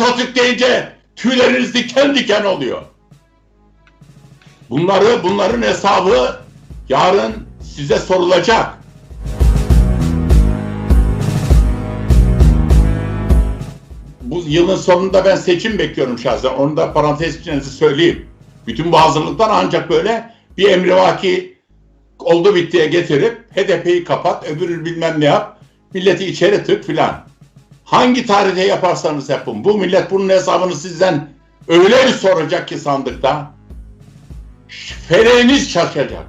Atatürk deyince tüyleriniz diken diken oluyor. Bunları bunların hesabı yarın size sorulacak. Bu yılın sonunda ben seçim bekliyorum şahsen. Onu da parantez içinde söyleyeyim. Bütün bu hazırlıklar ancak böyle bir emrivaki oldu bittiye getirip HDP'yi kapat, öbürü bilmem ne yap, milleti içeri tık filan. Hangi tarihte yaparsanız yapın. Bu millet bunun hesabını sizden öyle bir soracak ki sandıkta. Feleğiniz şaşacak.